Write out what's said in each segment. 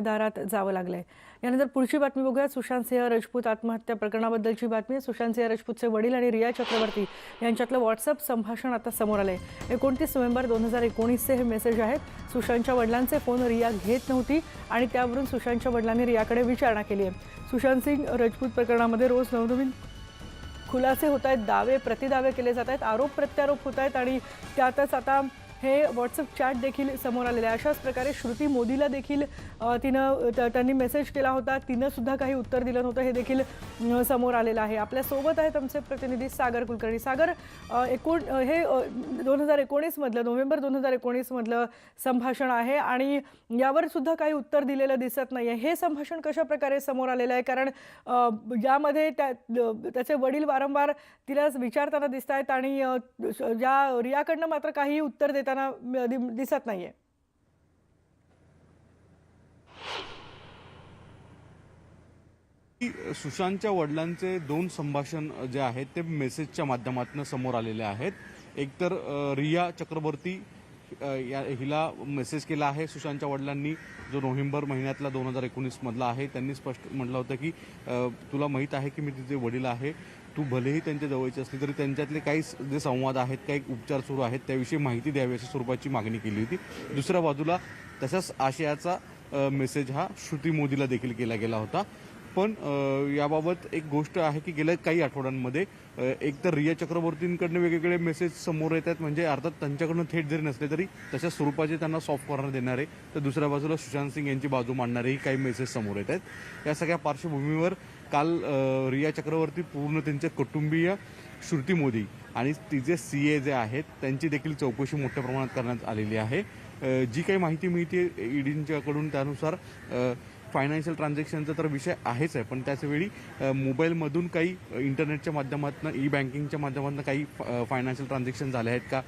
दारात जावं लागलंय. यानंतर पुढची बातमी बघूया. सुशांत सिंह राजपूत आत्महत्या प्रकरणाबद्दलची बातमी. आहे सुशांत सिंह राजपूतचे वडील आणि रिया चक्रवर्ती यांच्यातलं व्हॉट्सअप संभाषण आता समोर आलंय. एकोणतीस नोव्हेंबर दोन हजार एकोणीसचे हे मेसेज आहेत. सुशांतच्या वडिलांचे फोन रिया घेत नव्हती आणि त्यावरून सुशांतच्या वडिलांनी रियाकडे विचारणा केली आहे सुशांत सिंग राजपूत प्रकरणामध्ये रोज नवनवीन खुलासे होत आहेत दावे प्रतिदावे केले जात आहेत आरोप प्रत्यारोप होत आहेत आणि त्यातच आता हे व्हॉट्सअप चॅट देखील समोर आलेले आहे. अशाच प्रकारे श्रुती मोदीला देखील तिनं त- त्यांनी मेसेज केला होता. तिनं सुद्धा काही उत्तर दिलं नव्हतं. हे देखील समोर आलेलं आहे. आपल्यासोबत आहेत आमचे प्रतिनिधी सागर कुलकर्णी. सागर एकूण एकोण हे दोन हजार एकोणीसमधलं नोव्हेंबर दोन हजार एकोणीसमधलं संभाषण आहे आणि यावर सुद्धा काही उत्तर दिलेलं दिसत नाही आहे हे संभाषण कशा प्रकारे समोर आलेलं आहे? कारण यामध्ये त्या त्याचे वडील वारंवार तिला विचारताना दिसत आहेत आणि ज्या रियाकडनं मात्र काही उत्तर देतात अ, दिसत नाहीये. की सुशांतच्या वडिलांचे दोन संभाषण जे आहेत ते मेसेजच्या माध्यमातून समोर आलेले आहेत. एकतर रिया चक्रवर्ती या हिला मेसेज केला आहे सुशांतच्या वडिलांनी जो नोव्हेंबर महिन्यातला दोन हजार एकोणीस मधला आहे. त्यांनी स्पष्ट म्हटलं होतं की तुला माहीत आहे की मी तिचे वडील आहे. तू भलेही त्यांच्या जवळची असली तरी त्यांच्यातले काही जे संवाद आहेत काही उपचार सुरू आहेत त्याविषयी माहिती द्यावी अशा स्वरूपाची मागणी केली होती. दुसऱ्या बाजूला तशाच आशयाचा मेसेज हा श्रुती मोदीला देखील केला गेला होता. पण याबाबत एक गोष्ट आहे की गेल्या काही आठवड्यांमध्ये एक तर रिया चक्रवर्तींकडनं वेगवेगळे मेसेज समोर येत आहेत म्हणजे अर्थात त्यांच्याकडनं थेट जरी नसले तरी तशा स्वरूपाचे त्यांना सॉफ्ट कॉर्नर देणारे तर दुसऱ्या बाजूला सुशांत सिंग यांची बाजू मांडणारेही काही मेसेज समोर येत आहेत. या सगळ्या पार्श्वभूमीवर काल रिया चक्रवर्ती पूर्ण त्यांचे कुटुंबीय श्रुती मोदी आणि तिचे सी ए जे आहेत त्यांची देखील चौकशी मोठ्या प्रमाणात करण्यात आलेली आहे. जी काही माहिती मिळते ईडींच्याकडून त्यानुसार फायनान्शियल ट्रान्झॅक्शनचा तर विषय आहेच आहे पण त्याचवेळी मोबाईलमधून काही इंटरनेटच्या माध्यमातून ई बँकिंगच्या माध्यमातून काही फायनान्शियल ट्रान्झॅक्शन झाले आहेत का?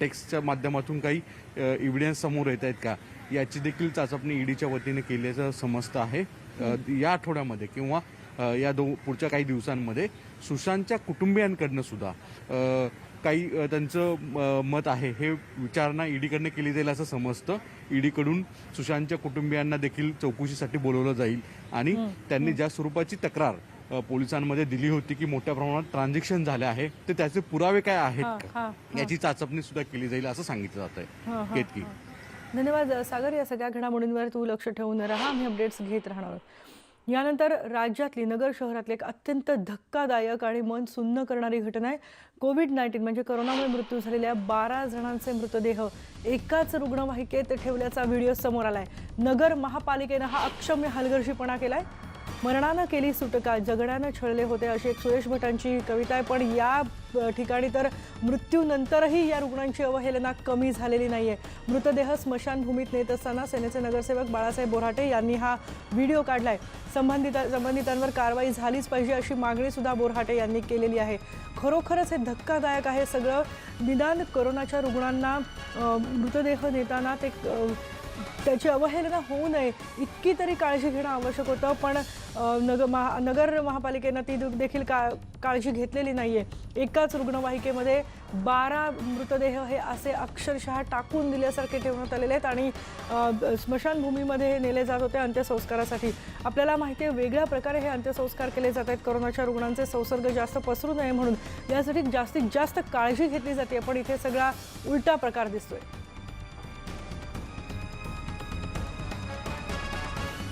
टेक्स्टच्या माध्यमातून काही इव्हिडन्स समोर येत आहेत का? याची देखील चाचपणी ईडीच्या वतीने केल्याचं समजतं आहे. या आठवड्यामध्ये किंवा या दो पुढच्या काही दिवसांमध्ये सुशांतच्या कुटुंबियांकडनं सुद्धा काही त्यांचं मत आहे हे विचारणा ईडीकडनं केली जाईल असं समजतं. ईडीकडून सुशांतच्या कुटुंबियांना देखील चौकशीसाठी बोलवलं जाईल. आणि त्यांनी ज्या स्वरूपाची तक्रार पोलिसांमध्ये दिली होती की मोठ्या प्रमाणात ट्रान्झॅक्शन झाले आहे तर त्याचे पुरावे काय आहेत याची चाचपणी सुद्धा केली जाईल असं सांगितलं जात आहे केतकी. धन्यवाद सागर या सगळ्या घडामोडींवर तू लक्ष ठेवून राहा आम्ही अपडेट्स घेत राहणार आहोत. यानंतर राज्यातली नगर शहरातली एक अत्यंत धक्कादायक आणि मन सुन्न करणारी घटना आहे. कोविड नाईन्टीन म्हणजे करोनामुळे मृत्यू झालेल्या बारा जणांचे मृतदेह एकाच रुग्णवाहिकेत ठेवल्याचा व्हिडिओ समोर आलाय. नगर महापालिकेनं हा अक्षम्य हलगर्जीपणा केलाय. मरणानं केली सुटका जगण्यानं छळले होते अशी एक सुरेश भटांची कविता आहे. पण या ठिकाणी तर मृत्यूनंतरही या रुग्णांची अवहेलना कमी झालेली नाही आहे मृतदेह स्मशानभूमीत नेत असताना सेनेचे नगरसेवक बाळासाहेब बोराटे यांनी हा व्हिडिओ काढला आहे संबंधित संबंधितांवर कारवाई झालीच पाहिजे अशी मागणीसुद्धा बोरहाटे यांनी केलेली आहे. खरोखरच हे धक्कादायक आहे सगळं. निदान करोनाच्या रुग्णांना मृतदेह नेताना ते त्याची अवहेलना होऊ नये. इतकी तरी काळजी घेणं आवश्यक होतं. पण नग महा नगर महापालिकेनं ती देखील का काळजी घेतलेली नाही आहे एकाच रुग्णवाहिकेमध्ये बारा मृतदेह हे असे अक्षरशः टाकून दिल्यासारखे ठेवण्यात आलेले आहेत आणि स्मशानभूमीमध्ये हे नेले जात होते अंत्यसंस्कारासाठी. आपल्याला माहिती आहे वेगळ्या प्रकारे हे अंत्यसंस्कार केले जात आहेत. कोरोनाच्या रुग्णांचे संसर्ग जास्त पसरू नये म्हणून. यासाठी जास्तीत जास्त काळजी घेतली जाते. पण इथे सगळा उलटा प्रकार दिसतोय.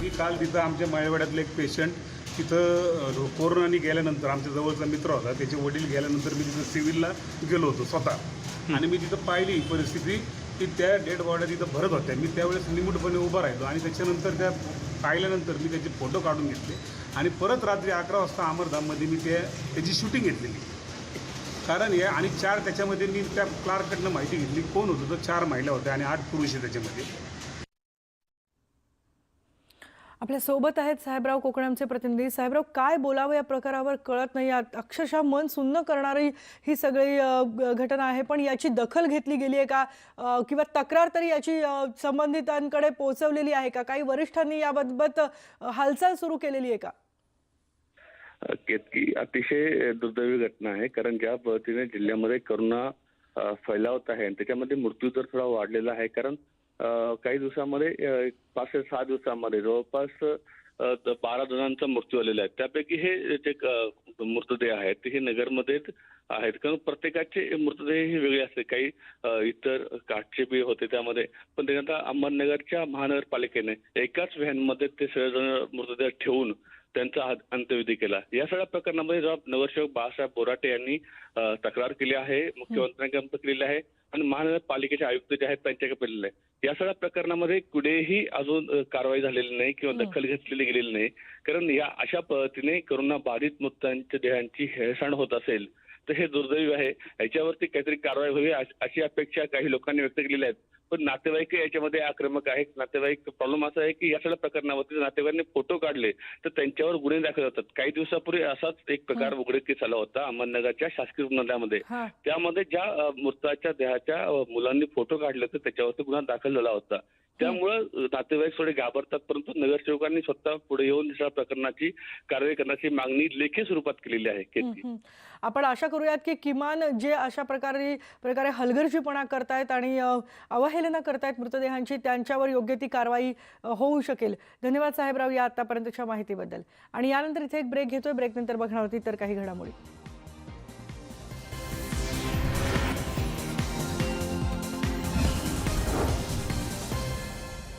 मी काल तिथं आमच्या माळेवाड्यातलं एक पेशंट तिथं कोरोनाने गेल्यानंतर आमच्या जवळचा मित्र होता त्याचे वडील गेल्यानंतर मी तिथं सिव्हिलला गेलो होतो स्वतः. आणि मी तिथं पाहिली परिस्थिती की त्या डेड बॉड्या तिथं भरत होत्या. मी त्यावेळेस निमूटपणे उभा राहिलो आणि त्याच्यानंतर त्या पाहिल्यानंतर मी त्याचे फोटो काढून घेतले. आणि परत रात्री अकरा वाजता अमरधाममध्ये मी त्या त्याची शूटिंग घेतलेली. कारण हे आणि चार त्याच्यामध्ये मी त्या क्लार्ककडनं माहिती घेतली. कोण होतं? तर चार महिला होत्या आणि आठ पुरुष आहे त्याच्यामध्ये. आपल्यासोबत आहेत साहेबराव कोकणामचे प्रतिनिधी. साहेबराव काय बोलावं या प्रकारावर? कळत नाही. अक्षरशः मन सुन्न करणारी ही सगळी घटना आहे. पण याची दखल घेतली गेली आहे का? किंवा तक्रार तरी याची संबंधितांकडे पोहोचवलेली आहे का? काही वरिष्ठांनी याबाबत हालचाल सुरू केलेली आहे का? केतकी अतिशय दुर्दैवी घटना आहे. कारण ज्या पद्धतीने जिल्ह्यामध्ये करोना फैलावत आहे आणि त्याच्यामध्ये मृत्यू दर थोडा वाढलेला आहे. कारण काही दिवसामध्ये एक पाच ते सहा दिवसामध्ये जवळपास द- बारा जणांचा मृत्यू आलेला आहे. त्यापैकी हे जे मृतदेह आहेत ते हे नगरमध्येच आहेत. कारण प्रत्येकाचे मृतदेह हे वेगळे असते. काही इतर काठचे बी होते त्यामध्ये. पण त्यानंतर अहमदनगरच्या महानगरपालिकेने एकाच व्हॅनमध्ये ते सगळेजण मृतदेह ठेवून त्यांचा अंत्यविधी केला. या सगळ्या प्रकरणामध्ये जेव्हा नगरसेवक बाळासाहेब बोराटे यांनी तक्रार केली आहे मुख्यमंत्र्यांकडे केलेली आहे आणि महानगरपालिकेचे आयुक्त जे आहेत त्यांच्याकडे केलेलं आहे या सगळ्या प्रकरणामध्ये कुठेही अजून कारवाई झालेली नाही किंवा दखल घेतलेली गेलेली नाही. कारण या अशा पद्धतीने करोना बाधित मृतांच्या देहांची हेळसांड होत असेल तर हे दुर्दैव आहे. याच्यावरती काहीतरी कारवाई व्हावी अश- अशी अपेक्षा काही लोकांनी व्यक्त केलेल्या आहेत. पण नातेवाईक याच्यामध्ये आक्रमक आहेत. नातेवाईक प्रॉब्लेम असा आहे की या सगळ्या प्रकरणावरती नातेवाईकांनी फोटो काढले तर त्यांच्यावर गुन्हे दाखल होतात. काही दिवसापूर्वी असाच एक प्रकार उघडकीस आला होता अहमदनगरच्या शासकीय रुग्णालयामध्ये. त्यामध्ये ज्या मृताच्या देहाच्या मुलांनी फोटो काढले होते त्याच्यावरती गुन्हा दाखल झाला होता. त्यामुळं नातेवाईक थोडे घाबरतात परंतु नगरसेवकांनी स्वतः पुढे येऊन प्रकरणाची कारवाई करण्याची मागणी लेखी स्वरूपात केलेली आहे. आपण आशा करूयात की किमान जे अशा प्रकारे प्रकारे हलगर्जीपणा करतायत आणि अ, न करतायत मृतदेहांची त्यांच्यावर योग्य ती कारवाई होऊ शकेल. धन्यवाद साहेबराव या आतापर्यंतच्या माहितीबद्दल. आणि यानंतर इथे एक ब्रेक घेतोय. ब्रेकनंतर बघणार होती तर काही घडामोडी.